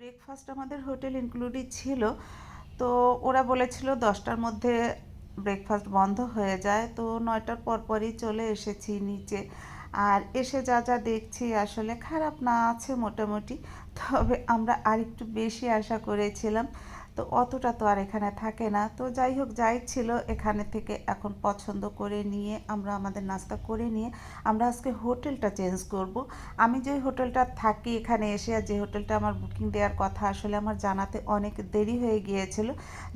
Breakfast আমাদের hotel ইনক্লুডই ছিল। তো ওরা বলেছিল দশটার মধ্যে ব্রেকফাস্ট বন্ধ হয়ে যায়। তো নয়টার পরপরই চলে এসেছি নিচে। আর এসে যা যা দেখছি আসলে খারাপ না আছে মোটামুটি। তবে আমরা আরেকটু বেশি আশা করেছিলাম তো অতটা তো আর এখানে থাকে না। তো যাই হোক, যাই ছিল এখানে থেকে এখন পছন্দ করে নিয়ে আমরা আমাদের নাস্তা করে নিয়ে আমরা আজকে হোটেলটা চেঞ্জ করব। আমি যে হোটেলটা থাকি এখানে এসে আর যে হোটেলটা আমার বুকিং দেওয়ার কথা আসলে আমার জানাতে অনেক দেরি হয়ে গিয়েছিল,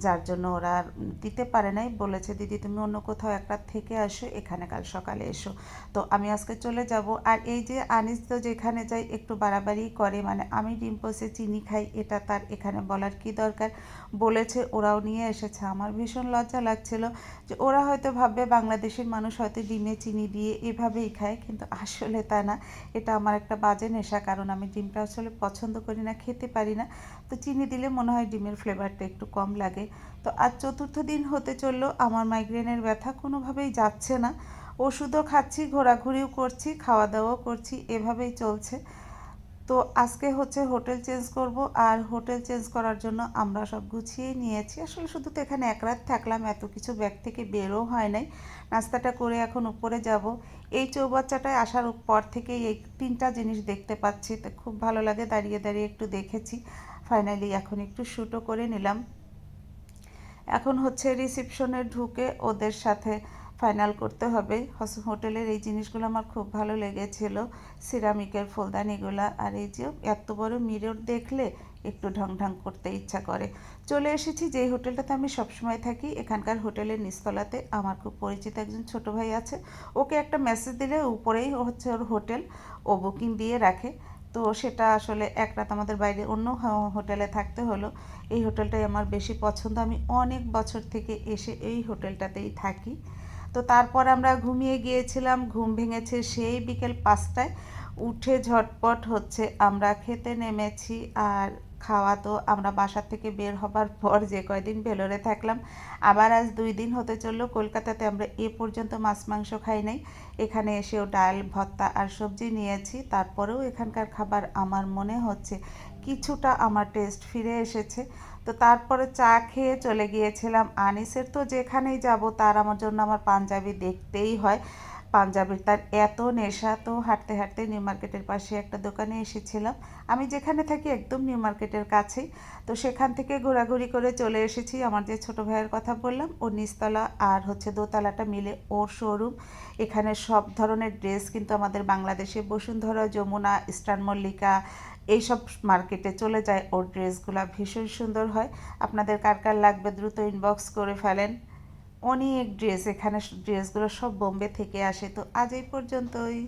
যার জন্য ওরা দিতে পারে নাই। বলেছে, দিদি, তুমি অন্য কোথাও একটা থেকে আসো, এখানে কাল সকালে এসো। তো আমি আজকে চলে যাব। আর এই যে আনিস তো যেখানে যাই একটু বাড়াবাড়ি করে মানে আমি ডিম পোষে চিনি খাই, এটা তার এখানে বলার কি দরকার? বলেছে, ওরাও নিয়ে এসেছে। আমার ভীষণ লজ্জা লাগছিল যে ওরা হয়তো ভাববে বাংলাদেশের মানুষ হয়তো ডিমে চিনি দিয়ে এভাবেই খায়, কিন্তু আসলে তা না। এটা আমার একটা বাজে নেশা, কারণ আমি ডিমটা আসলে পছন্দ করি না, খেতে পারি না। তো চিনি দিলে মনে হয় ডিমের ফ্লেভারটা একটু কম লাগে। তো আজ চতুর্থ দিন হতে চলল, আমার মাইগ্রেনের ব্যথা কোনোভাবেই যাচ্ছে না। ওষুধও খাচ্ছি, ঘোরাঘুরিও করছি খাওয়া দাওয়াও করছি, এভাবেই চলছে। তো আজকে হচ্ছে হোটেল চেঞ্জ করব আর হোটেল চেঞ্জ করার জন্য আমরা সব গুছিয়ে নিয়েছি। আসলে শুধু তো এখানে এক রাত থাকলাম, এত কিছু ব্যাগ থেকে বেরও হয় নাই। নাস্তাটা করে এখন উপরে যাব। এই চৌবাচ্চাটায় আসার পর থেকেই এই তিনটা জিনিস দেখতে পাচ্ছি। তো খুব ভালো লাগে, দাঁড়িয়ে দাঁড়িয়ে একটু দেখেছি। ফাইনালি এখন একটু শ্যুটও করে নিলাম। এখন হচ্ছে রিসিপশনে ঢুকে ওদের সাথে ফাইনাল করতে হবে। হোটেলের এই জিনিসগুলো আমার খুব ভালো লেগেছিল। সিরামিকের ফুলদানিগুলো আর এই যে এত বড় মিরর দেখলে একটু ঢং ঢং করতে ইচ্ছা করে। চলে এসেছি যেই হোটেলটাতে আমি সবসময় থাকি। এখানকার হোটেলের নিচতলাতে আমার খুব পরিচিত একজন ছোট ভাই আছে। ওকে একটা মেসেজ দিলে উপরেই হচ্ছে ওর হোটেল। ও বুকিং দিয়ে রাখে। তো সেটা আসলে এক রাত আমাদের বাইরে অন্য হোটেলে থাকতে হলো। এই হোটেলটাই আমার বেশি পছন্দ। আমি অনেক বছর থেকে এসে এই হোটেলটাতেই থাকি। তো তারপর আমরা ঘুমিয়ে গিয়েছিলাম, ঘুম ভেঙেছে সেই বিকেল পাঁচটায়। উঠে ঝটপট হচ্ছে, আমরা খেতে নেমেছি আর খাওয়া তো আমরা বাসার থেকে বের হবার পর যে কয়দিন ভেলোরে থাকলাম, আবার আজ দুই দিন হতে চলল কলকাতাতে। আমরা এ পর্যন্ত মাছ, মাংস খাই নাই। এখানে এসেও ডাল ভত্তা আর সবজি নিয়েছি। তারপরেও এখানকার খাবার আমার মনে হচ্ছে কিছুটা আমার টেস্ট ফিরে এসেছে। তো তারপরে চা খেয়ে চলে গিয়েছিলাম। আনিসের তো যেখানেই যাব, তার আমার জন্য আমার পাঞ্জাবি দেখতেই হয়। পাঞ্জাবির। তার এত নেশা, তো হাঁটতে হাঁটতে নিউ মার্কেটের পাশে একটা দোকানে এসেছিলাম। আমি যেখানে থাকি একদম নিউ মার্কেটের কাছেই। তো সেখান থেকে ঘোরাঘুরি করে চলে এসেছি। আমার যে ছোটো ভাইয়ের কথা বললাম, ও নিচতলা আর হচ্ছে দোতলাটা মিলে ওর শোরুম এখানে সব ধরনের ড্রেস কিন্তু আমাদের বাংলাদেশে বসুন্ধরা, যমুনা ইস্টার্ন মল্লিকা এইসব মার্কেটে চলে যায়। ওর ড্রেসগুলো ভীষণ সুন্দর হয়। আপনাদের কার কার লাগবে দ্রুত ইনবক্স করে ফেলেন। অনেক ড্রেস এখানে ড্রেসগুলো সব বোম্বে থেকে আসে তো আজ এই পর্যন্তই।